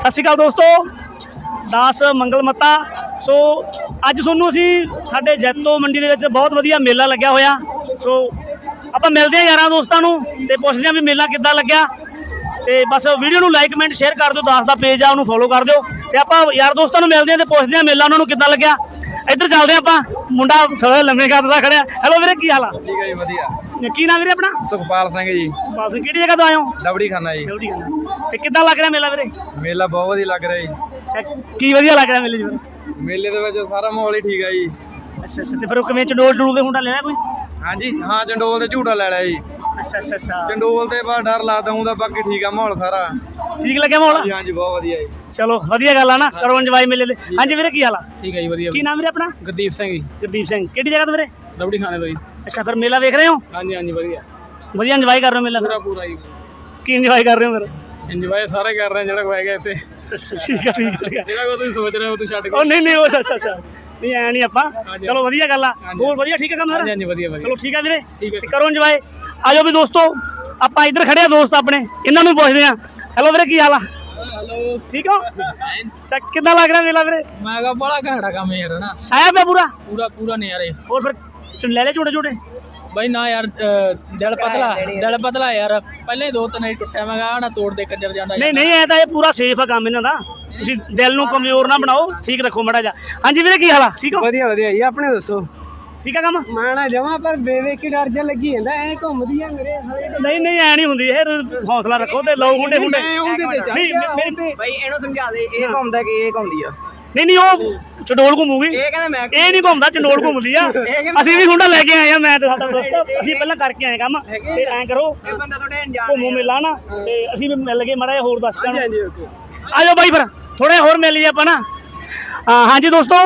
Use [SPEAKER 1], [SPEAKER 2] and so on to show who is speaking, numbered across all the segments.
[SPEAKER 1] ਸਤਿ ਸ਼੍ਰੀ ਅਕਾਲ ਦੋਸਤੋ। ਦਾਸ ਮੰਗਲ ਮੱਤਾ। ਸੋ, ਅੱਜ ਤੁਹਾਨੂੰ ਅਸੀਂ ਸਾਡੇ ਜੈਤੋ ਮੰਡੀ ਦੇ ਵਿੱਚ ਬਹੁਤ ਵਧੀਆ ਮੇਲਾ ਲੱਗਿਆ ਹੋਇਆ। ਸੋ, ਆਪਾਂ ਮਿਲਦੇ ਹਾਂ ਯਾਰਾਂ ਦੋਸਤਾਂ ਨੂੰ ਤੇ ਪੁੱਛਦੇ ਹਾਂ ਵੀ ਮੇਲਾ ਕਿੱਦਾਂ ਲੱਗਿਆ। ਤੇ ਬਸ ਵੀਡੀਓ ਨੂੰ ਲਾਈਕ, ਕਮੈਂਟ, ਸ਼ੇਅਰ ਕਰ ਦਿਓ। ਦਾਸ ਦਾ ਪੇਜ ਆ, ਉਹਨੂੰ ਫੋਲੋ ਕਰ ਦਿਓ। ਤੇ ਆਪਾਂ ਯਾਰ ਦੋਸਤਾਂ ਨੂੰ ਮਿਲਦੇ ਹਾਂ ਤੇ ਪੁੱਛਦੇ ਹਾਂ ਮੇਲਾ ਉਹਨਾਂ ਨੂੰ ਕਿੱਦਾਂ ਲੱਗਿਆ। ਇੱਧਰ ਚੱਲਦੇ ਹਾਂ ਆਪਾਂ। ਮੁੰਡਾ ਸਵੇ ਲੰਮੇ ਕੱਦ ਦਾ ਖੜਿਆ। ਹੈਲੋ ਵੀਰੇ ਕੀ ਹਾਲ ਆ?
[SPEAKER 2] ਠੀਕ ਹੈ ਜੀ ਵਧੀਆ।
[SPEAKER 1] ਕੀ ਨਾਮ ਵੀਰੇ ਆਪਣਾ?
[SPEAKER 2] ਸੁਖਪਾਲ ਸਿੰਘ ਜੀ।
[SPEAKER 1] ਬਸ ਕਿਹੜੀ ਜਗ੍ਹਾ ਤੋਂ ਆਏ ਹੋ?
[SPEAKER 2] ਡਬੜੀ ਖਾਨਾ ਜੀ।
[SPEAKER 1] ਜਲਦੀ ਤੇ ਕਿੱਦਾਂ ਲੱਗ ਰਿਹਾ ਮੇਲਾ ਵੀਰੇ?
[SPEAKER 2] ਮੇਲਾ ਬਹੁਤ ਵਧੀਆ ਲੱਗ ਰਿਹਾ ਜੀ।
[SPEAKER 1] ਅੱਛਾ, ਕੀ ਵਧੀਆ ਲੱਗ ਰਿਹਾ ਮੇਲੇ ਫਿਰ?
[SPEAKER 2] ਮੇਲੇ ਦੇ ਵਿੱਚ ਸਾਰਾ ਮਾਹੌਲ ਹੀ ਠੀਕ ਹੈ ਜੀ।
[SPEAKER 1] ਅੱਛਾ ਅੱਛਾ ਤੇ ਫਿਰ ਉਹ ਕਿਵੇਂ ਚੰਡੋਲ ਚੰਡੋਲ ਦੇ ਹੁੰਡਾ ਲੈਣਾ ਕੋਈ?
[SPEAKER 2] ਹਾਂਜੀ ਹਾਂ ਚੰਡੋਲ ਤੇ ਝੂਟਾ ਲੈ ਲਿਆ ਜੀ।
[SPEAKER 1] ਅੱਛਾ ਅੱਛਾ ਅੱਛਾ
[SPEAKER 2] ਚੰਡੋਲ ਤੇ ਬਾ ਡਰ ਲੱਗਦਾ ਹੁੰਦਾ ਬਾਕੀ ਠੀਕ ਆ ਮਾਹੌਲ ਸਾਰਾ।
[SPEAKER 1] ਠੀਕ ਲੱਗਿਆ ਮਾਹੌਲ?
[SPEAKER 2] ਹਾਂਜੀ ਬਹੁਤ ਵਧੀਆ ਜੀ।
[SPEAKER 1] ਚਲੋ ਵਧੀਆ ਗੱਲ ਆ ਨਾ ਕਰੋ ਇੰਜੋਏ ਮੇਲੇ ਦੇ। ਹਾਂਜੀ ਵੀਰੇ ਕੀ ਹਾਲ ਆ?
[SPEAKER 3] ਠੀਕ ਹੈ ਜੀ ਵਧੀਆ।
[SPEAKER 1] ਕੀ ਨਾਮ ਵੀਰੇ ਆਪਣਾ?
[SPEAKER 3] ਗੁਰਦੀਪ ਸਿੰਘ ਜੀ।
[SPEAKER 1] ਗੁਰਦੀਪ ਸਿੰਘ। ਕਿਹੜੀ ਜਗ੍ਹਾ ਤੋਂ ਵੀਰੇ?
[SPEAKER 3] ਰਬੜੀ ਖਾਣੇ ਤੋਂ ਜੀ।
[SPEAKER 1] ਅੱਛਾ ਫਿਰ ਮੇਲਾ ਵੇਖ ਰਹੇ ਹੋ?
[SPEAKER 3] ਹਾਂਜੀ ਹਾਂਜੀ ਵਧੀਆ।
[SPEAKER 1] ਵਧੀਆ ਇੰਜੋਏ ਕਰ ਰਹੇ ਹੋ ਮੇਲਾ
[SPEAKER 3] ਪੂਰਾ ਪੂਰਾ ਜੀ।
[SPEAKER 1] ਕੀ ਇੰਜੋਏ ਕਰ ਰਹੇ ਹੋ ਫਿਰ?
[SPEAKER 3] ਇੰਜੋਏ ਸਾਰੇ ਕਰ ਰਹੇ ਆ ਜਿਹੜਾ ਕੋਈ ਹੈਗਾ ਇੱਥੇ।
[SPEAKER 1] ਠੀਕ ਹੈ ਠੀਕ ਹੈ,
[SPEAKER 3] ਜਿਹੜਾ ਕੋਈ ਤੁਸੀਂ ਸੋਚ ਰਹੇ ਹੋ ਤੁਸੀਂ ਛੱਡ ਕੇ।
[SPEAKER 1] ਉਹ ਨਹੀਂ ਨਹੀਂ ਉਹ ਅੱਛਾ ਅੱਛਾ ਨਹੀਂ ਐ ਨਹੀਂ ਆਪਾਂ। ਚਲੋ ਵਧੀਆ ਗੱਲ ਆ। ਹੋਰ ਵਧੀਆ ਠੀਕ ਹੈ ਕੰਮ ਸਾਰਾ?
[SPEAKER 3] ਹਾਂਜੀ ਵਧੀਆ ਵਧੀਆ।
[SPEAKER 1] ਚਲੋ ਠੀਕ ਆ ਵੀਰੇ। ਕਰੋ ਇੰਜੋਏ ਆਜੋ ਵੀ ਦੋਸਤੋ ਆਪਾਂ ਇੱਧਰ ਖੜੇ ਆ ਦੋਸਤ ਆਪਣੇ ਇਹਨਾਂ ਨੂੰ ਪੁੱਛਦੇ ਆ ਹੈਲੋ ਵੀਰੇ ਕੀ ਹਾਲ ਆ?
[SPEAKER 3] ਹੈਲੋ।
[SPEAKER 1] ਠੀਕ ਹੋ? ਅੱਛਾ ਕਿੱਦਾਂ ਲੱਗ ਰਿਹਾ ਮੇਲਾ ਵੀਰੇ?
[SPEAKER 3] ਮੈਂ ਕਿਹਾ ਬੜਾ ਘਾਟਾ ਕੰਮ ਯਾਰ ਨਾ
[SPEAKER 1] ਆਇਆ ਪਿਆ ਪੂਰਾ?
[SPEAKER 3] ਪੂਰਾ ਪੂਰਾ ਨਜ਼ਾਰੇ
[SPEAKER 1] ਹੋਰ ਫਿਰ ਚੁਣ ਲੈ ਲੈ ਝੂਟੇ ਝੂਟੇ।
[SPEAKER 3] ਬਾਈ ਨਾ ਯਾਰ ਦਿਲ ਪਤਲਾ ਦਿਲ ਪਤਲਾ ਯਾਰ। ਪਹਿਲਾਂ ਹੀ ਦੋ ਤਿੰਨ ਹੀ ਟੁੱਟਿਆ ਮੈਂ ਕਿਹਾ ਨਾ ਤੋੜ ਦੇ ਕੰਜਰ ਜਾਂਦਾ
[SPEAKER 1] ਨਹੀਂ ਨਹੀਂ ਐ ਤਾਂ ਇਹ ਪੂਰਾ ਸੇਫ ਆ ਕੰਮ ਇਹਨਾਂ ਦਾ। ਤੁਸੀਂ ਦਿਲ ਨੂੰ ਕਮਜ਼ੋਰ ਨਾ ਬਣਾਓ ਠੀਕ ਰੱਖੋ ਮੜਾ ਜਾ ਹਾਂਜੀ ਵੀਰੇ ਕੀ ਹਾਲ ਆ? ਠੀਕ ਹੋ?
[SPEAKER 3] ਵਧੀਆ ਵਧੀਆ। ਜੀ ਆਪਣੇ ਦੱਸੋ।
[SPEAKER 1] ਠੀਕ ਆ ਕੰਮ?
[SPEAKER 3] ਮੈਂ ਨਾ ਜਮਾ ਪਰ ਬੇਵੇ ਕੀ ਡਰ ਜਾ ਲੱਗੀ ਜਾਂਦਾ ਐ ਘੁੰਮਦੀ ਆ ਮੇਰੇ ਸਾਲੇ
[SPEAKER 1] ਨਹੀਂ ਨਹੀਂ ਐ ਨਹੀਂ ਹੁੰਦੀ ਇਹ ਹੌਸਲਾ ਰੱਖੋ ਤੇ ਲਓ ਹੁੰਡੇ ਹੁੰਡੇ
[SPEAKER 3] ਮੈਂ ਉਹਦੇ ਤੇ ਚੱਲ
[SPEAKER 1] ਨਹੀਂ
[SPEAKER 3] ਗਿਆ,
[SPEAKER 1] ਮੇਰੀ- ਮੇਰੀ-
[SPEAKER 2] ਬਾਈ ਇਹਨੂੰ ਸਮਝਾ ਦੇ ਇਹ ਘੁੰਮਦਾ ਕਿ ਇਹ ਘੁੰਮਦੀ ਆ?
[SPEAKER 1] ਨਹੀਂ ਨਹੀਂ ਉਹ ਚੰਡੋਲ ਘੁੰਮੂਗੀ।
[SPEAKER 2] ਇਹ ਕਹਿੰਦਾ ਮੈਂ
[SPEAKER 1] ਇਹ ਨਹੀਂ ਘੁੰਮਦਾ ਚੰਡੋਲ ਘੁੰਮਦੀ ਆ। ਅਸੀਂ ਵੀ ਹੁੰਡਾ ਲੈ ਕੇ ਆਏ ਆ ਮੈਂ ਤੇ ਸਾਡਾ ਦੋਸਤ। ਅਸੀਂ ਪਹਿਲਾਂ ਕਰਕੇ ਆਏ ਕੰਮ ਤੇ ਐਂ ਕਰੋ
[SPEAKER 2] ਇਹ ਬੰਦਾ ਤੁਹਾਡੇ ਅਣਜਾਣ
[SPEAKER 1] ਘੁੰਮੂ ਮੇਲਾ ਨਾ ਤੇ ਅਸੀਂ ਵੀ ਮਿਲ ਗਏ ਮੜਾ ਹੋਰ ਦੱਸ ਦਿਆਂ
[SPEAKER 3] ਹਾਂਜੀ ਓਕੇ।
[SPEAKER 1] ਆ ਜਾਓ ਬਾਈ ਫਿਰ ਥੋੜੇ ਹੋਰ ਮਿਲ ਲਈਏ ਆਪਾਂ ਨਾ। ਹਾਂਜੀ ਦੋਸਤੋ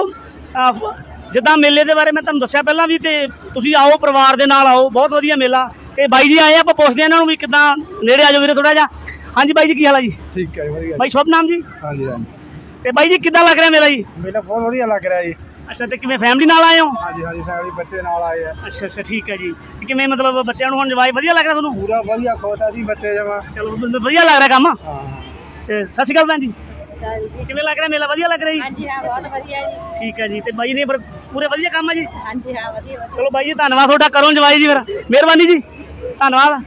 [SPEAKER 1] ਫ- ਜਿੱਦਾਂ ਮੇਲੇ ਦੇ ਬਾਰੇ ਮੈਂ ਤੁਹਾਨੂੰ ਦੱਸਿਆ ਪਹਿਲਾਂ ਵੀ ਤੇ ਤੁਸੀਂ ਆਓ ਪਰਿਵਾਰ ਦੇ ਨਾਲ ਆਓ ਬਹੁਤ ਵਧੀਆ ਮੇਲਾ। ਤੇ ਬਾਈ ਜੀ ਆਏ ਆਪਾਂ ਪੁੱਛਦੇ ਇਹਨਾਂ ਨੂੰ ਵੀ ਕਿੱਦਾਂ ਨੇੜੇ ਆ ਜਾਓ ਵੀਰੇ ਥੋੜਾ ਜਿਹਾ। ਹਾਂਜੀ ਬਾਈ ਜੀ ਕੀ ਹਾਲ ਆ ਜੀ?
[SPEAKER 2] ਠੀਕ ਹੈ ਵਧੀਆ
[SPEAKER 1] ਬਾਈ ਸ਼ੁਭ ਨਾਮ ਜੀ?
[SPEAKER 2] ਹਾਂਜੀ ਹਾਂਜੀ।
[SPEAKER 1] ਤੇ ਬਾਈ ਜੀ ਕਿੱਦਾਂ ਲੱਗ ਰਿਹਾ ਮੇਲਾ ਜੀ?
[SPEAKER 2] ਮੇਲਾ ਬਹੁਤ ਵਧੀਆ ਲੱਗ ਰਿਹਾ ਜੀ।
[SPEAKER 1] ਅੱਛਾ ਤੇ ਕਿਵੇਂ ਫੈਮਿਲੀ ਨਾਲ ਆਏ ਹੋ?
[SPEAKER 2] ਹਾਂਜੀ ਹਾਂਜੀ ਸਾਰੇ ਬੱਚੇ ਨਾਲ ਆਏ ਆ।
[SPEAKER 1] ਅੱਛਾ ਅੱਛਾ ਠੀਕ ਹੈ ਜੀ। ਤੇ ਕਿਵੇਂ ਮਤਲਬ ਬੱਚਿਆਂ ਨੂੰ ਹੁਣ ਜਵਾਈ ਵਧੀਆ ਲੱਗ ਰਿਹਾ ਤੁਹਾਨੂੰ?
[SPEAKER 2] ਪੂਰਾ ਵਧੀਆ ਖੋਤਾ ਸੀ ਬੱਚੇ ਜਮਾ।
[SPEAKER 1] ਚਲੋ ਵਧੀਆ ਲੱਗ ਰਿਹਾ ਕੰਮ।
[SPEAKER 2] ਹਾਂ।
[SPEAKER 1] ਤੇ ਸਤਿ ਸ਼੍ਰੀ ਅਕਾਲ ਭੈਣ ਜੀ। ਕਿਵੇਂ ਲੱਗ ਰਿਹਾ ਮੇਲਾ? ਵਧੀਆ ਲੱਗ ਰਿਹਾ ਜੀ?
[SPEAKER 4] ਹਾਂਜੀ ਹਾਂ ਬਹੁਤ ਵਧੀਆ ਜੀ।
[SPEAKER 1] ਠੀਕ ਹੈ ਜੀ। ਤੇ ਬਾਈ ਨੇ ਫਿਰ ਪੂਰੇ ਵਧੀਆ ਕੰਮ ਆ ਜੀ?
[SPEAKER 4] ਹਾਂਜੀ ਹਾਂ ਵਧੀਆ ਵਧੀਆ।
[SPEAKER 1] ਚਲੋ ਬਾਈ ਜੀ ਧੰਨਵਾਦ ਤੁਹਾਡਾ। ਕਰੋ ਜਵਾਈ ਜੀ ਫਿਰ। ਮਿਹਰਬਾਨੀ ਜੀ। ਧੰਨਵਾਦ।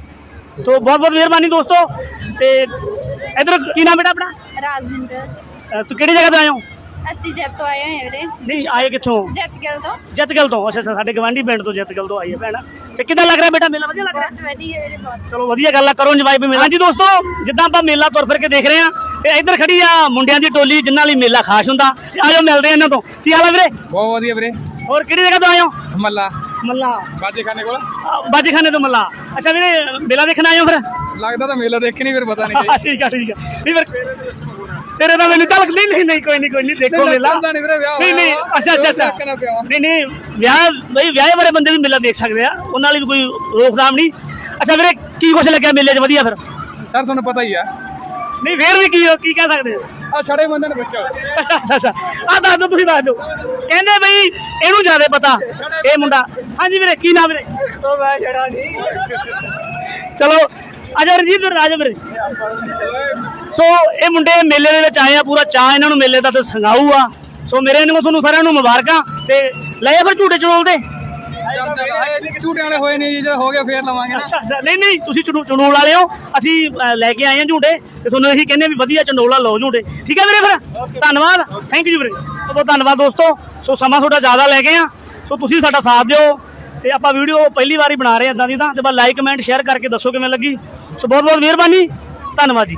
[SPEAKER 1] ਤੋ ਬਹੁਤ ਬਹੁਤ ਮਿਹਰਬਾਨੀ ਦੋਸਤੋ। ਤੇ ਇਧਰ ਕੀ ਨਾਮ ਬੇਟਾ ਆਪਣਾ?
[SPEAKER 4] ਰਾਜਵਿੰਦਰ।
[SPEAKER 1] ਤੂੰ ਕਿਹੜੀ ਜਗ੍ਹਾ ਤੋਂ ਆਏ ਹੋ?
[SPEAKER 4] ਅਸੀਂ ਜੱਟ ਤੋਂ ਆਏ ਹੋਏ ਵੀਰੇ
[SPEAKER 1] ਨਹੀਂ ਆਏ ਕਿੱਥੋਂ?
[SPEAKER 4] ਜੱਟ ਗਿਲ ਤੋਂ।
[SPEAKER 1] ਜੱਤਗਲ ਤੋਂ। ਅੱਛਾ ਅੱਛਾ ਸਾਡੇ ਗਵਾਂਢੀ ਪਿੰਡ ਤੋਂ ਜੱਤਗਲ ਤੋਂ ਆਈ ਹੈ ਭੈਣ। ਤੇ ਕਿੱਦਾਂ ਲੱਗ ਰਿਹਾ ਬੇਟਾ ਮੇਲਾ? ਵਧੀਆ ਲੱਗ ਰਿਹਾ?
[SPEAKER 4] ਬਹੁਤ ਵਧੀਆ ਵੀਰੇ ਬਹੁਤ
[SPEAKER 1] ਚਲੋ ਵਧੀਆ ਗੱਲ ਆ ਕਰੋ ਇੰਜੋਏ ਵੀ ਮੇਲਾ। ਹਾਂਜੀ ਦੋਸਤੋ ਜਿੱਦਾਂ ਆਪਾਂ ਮੇਲਾ ਤੁਰ ਫਿਰ ਕੇ ਦੇਖ ਰਹੇ ਆ ਤੇ ਇੱਧਰ ਖੜੀ ਆ ਮੁੰਡਿਆਂ ਦੀ ਟੋਲੀ ਜਿਨ੍ਹਾਂ ਲਈ ਮੇਲਾ ਖਾਸ ਹੁੰਦਾ। ਤੇ ਆਜੋ ਮਿਲਦੇ ਆ ਇਹਨਾਂ ਤੋਂ। ਕੀ ਹਾਲ ਆ ਵੀਰੇ?
[SPEAKER 3] ਬਹੁਤ ਵਧੀਆ ਵੀਰੇ।
[SPEAKER 1] ਹੋਰ ਕਿਹੜੀ ਜਗ੍ਹਾ ਤੋਂ ਆਏ ਹੋ?
[SPEAKER 3] ਮੱਲਾ।
[SPEAKER 1] ਮੱਲਾ।
[SPEAKER 3] ਬਾਜੇ ਖਾਣੇ ਕੋਲ
[SPEAKER 1] ਬਾਜੀਖਾਨੇ ਤੋਂ ਮੱਲਾ। ਅੱਛਾ ਵੀਰੇ ਮੇਲਾ ਦੇਖਣ ਆਏ ਹੋ ਫਿਰ?
[SPEAKER 3] ਲੱਗਦਾ ਤਾਂ ਮੇਲਾ ਦੇਖਣੀ ਫਿਰ ਪਤਾ ਨਹੀਂ
[SPEAKER 1] ਠੀਕ ਆ ਠੀਕ ਆ। ਨਹੀਂ ਫਿਰ ਤੇਰੇ ਨਾਲ ਮੈਨੂੰ ਚੱਲ ਨਹੀਂ ਨਹੀਂ ਨਹੀਂ ਕੋਈ ਨਹੀਂ ਕੋਈ ਨਹੀਂ ਦੇਖੋ ਮੇਲਾ।
[SPEAKER 3] ਨਹੀਂ ਵੀਰੇ ਵਿਆਹ
[SPEAKER 1] ਨਹੀਂ ਨਹੀਂ ਅੱਛਾ ਅੱਛਾ ਅੱਛਾ। ਨਹੀਂ ਨਹੀਂ ਵਿਆਹ ਬਈ ਵਿਆਹੇ ਵਾਲੇ ਬੰਦੇ ਵੀ ਮੇਲਾ ਦੇਖ ਸਕਦੇ ਆ। ਉਹਨਾਂ ਲਈ ਵੀ ਕੋਈ ਰੋਕਥਾਮ ਨਹੀਂ। ਅੱਛਾ ਵੀਰੇ ਕੀ ਕੁਛ ਲੱਗਿਆ ਮੇਲੇ 'ਚ? ਵਧੀਆ ਫਿਰ।
[SPEAKER 3] ਸਰ ਤੁਹਾਨੂੰ ਪਤਾ ਹੀ ਆ।
[SPEAKER 1] ਨਹੀਂ ਫੇਰ ਵੀ ਕੀ ਕੀ ਕਹਿ ਸਕਦੇ ਹੋ?
[SPEAKER 3] ਆ ਛੜੇ ਬੰਦੇ ਨੂੰ ਪੁੱਛੋ।
[SPEAKER 1] ਅੱਛਾ ਅੱਛਾ ਆ ਦੱਸ ਦਿਓ ਤੁਸੀਂ ਦੱਸ ਦਿਓ। ਕਹਿੰਦੇ ਬਈ ਇਹਨੂੰ ਜ਼ਿਆਦਾ ਪਤਾ ਇਹ ਮੁੰਡਾ। ਹਾਂਜੀ ਵੀਰੇ ਕੀ ਨਾਮ ਵੀਰੇ?
[SPEAKER 2] ਉਹ ਮੈਂ ਛੜਾ ਨਹੀਂ।
[SPEAKER 1] ਚਲੋ ਅਜਾ ਰਣਜੀਤ ਰਾਜ ਵੀਰੇ। ਸੋ ਇਹ ਮੁੰਡੇ ਮੇਲੇ ਦੇ ਵਿੱਚ ਆਏ ਆ ਪੂਰਾ ਚਾਹ ਇਹਨਾਂ ਨੂੰ ਮੇਲੇ ਦਾ ਤੇ ਸੰਗਾਊ ਆ। ਸੋ ਮੇਰੇ ਨੂੰ ਤੁਹਾਨੂੰ ਸਾਰਿਆਂ ਨੂੰ ਮੁਬਾਰਕਾਂ ਤੇ ਲਏ ਫਿਰ ਝੂਟੇ ਚੜੋਲ ਦੇ।
[SPEAKER 3] ਝੂਟੇ ਵਾਲੇ ਹੋਏ ਨਹੀਂ ਜੀ ਜੇ ਹੋ ਗਿਆ ਫੇਰ ਲਵਾਂਗੇ ਨਾ।
[SPEAKER 1] ਅੱਛਾ ਅੱਛਾ ਨਹੀਂ ਨਹੀਂ ਤੁਸੀਂ ਚੜੋਲ ਵਾਲੇ ਹੋ। ਅਸੀਂ ਲੈ ਕੇ ਆਏ ਆ ਝੂਟੇ ਤੇ ਤੁਹਾਨੂੰ ਇਹੀ ਕਹਿੰਦੇ ਵੀ ਵਧੀਆ ਚੰਡੋਲਾ ਲਓ ਝੂਟੇ। ਠੀਕ ਹੈ ਵੀਰੇ ਫਿਰ? ਧੰਨਵਾਦ। ਥੈਂਕ ਯੂ ਵੀਰੇ। ਬਹੁਤ ਬਹੁਤ ਧੰਨਵਾਦ ਦੋਸਤੋ। ਸੋ ਸਮਾਂ ਤੁਹਾਡਾ ਜ਼ਿਆਦਾ ਲੈ ਗਏ ਆ। ਸੋ ਤੁਸੀਂ ਸਾਡਾ ਸਾਥ ਦਿਓ ਤੇ ਆਪਾਂ ਵੀਡੀਓ ਪਹਿਲੀ ਵਾਰੀ ਬਣਾ ਰਹੇ ਆ ਇਦਾਂ ਦੀ ਤਾਂ। ਤੇ ਬਸ ਲਾਈਕ ਕਮੈਂਟ ਸ਼ੇਅਰ ਕਰਕੇ ਦੱਸੋ ਕਿਵੇਂ ਲੱਗੀ। ਸੋ ਬਹੁਤ ਬਹੁਤ ਮਿਹਰਬਾਨੀ। ਧੰਨਵਾਦ ਜੀ।